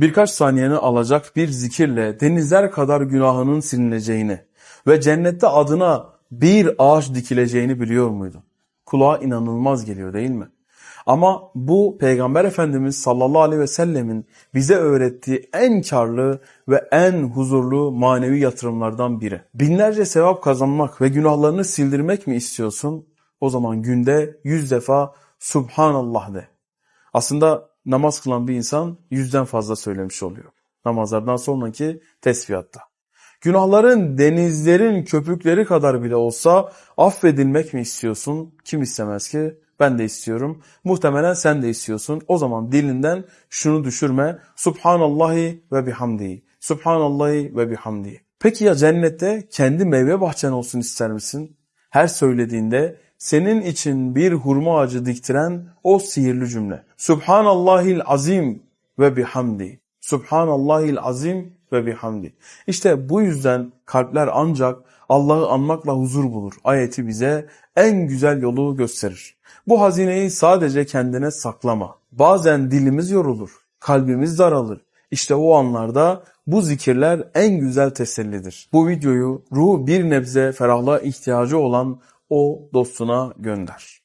Birkaç saniyeni alacak bir zikirle denizler kadar günahının silineceğini ve cennette adına bir ağaç dikileceğini biliyor muydun? Kulağa inanılmaz geliyor değil mi? Ama bu Peygamber Efendimiz sallallahu aleyhi ve sellemin bize öğrettiği en karlı ve en huzurlu manevi yatırımlardan biri. Binlerce sevap kazanmak ve günahlarını sildirmek mi istiyorsun? O zaman günde yüz defa Subhanallah de. Aslında namaz kılan bir insan yüzden fazla söylemiş oluyor. Namazlardan sonraki tesbihatta. Günahların denizlerin köpükleri kadar bile olsa affedilmek mi istiyorsun? Kim istemez ki? Ben de istiyorum. Muhtemelen sen de istiyorsun. O zaman dilinden şunu düşürme. Subhanallahi ve bihamdihi. Subhanallahi ve bihamdihi. Peki ya cennette kendi meyve bahçen olsun ister misin? Her söylediğinde senin için bir hurma ağacı diktiren o sihirli cümle. Subhanallahil azim ve bihamdi. Subhanallahil azim ve bihamdi. İşte bu yüzden kalpler ancak Allah'ı anmakla huzur bulur. Ayeti bize en güzel yolu gösterir. Bu hazineyi sadece kendine saklama. Bazen dilimiz yorulur, kalbimiz daralır. İşte o anlarda bu zikirler en güzel tesellidir. Bu videoyu ruhu bir nebze ferahlığa ihtiyacı olan o dostuna gönder.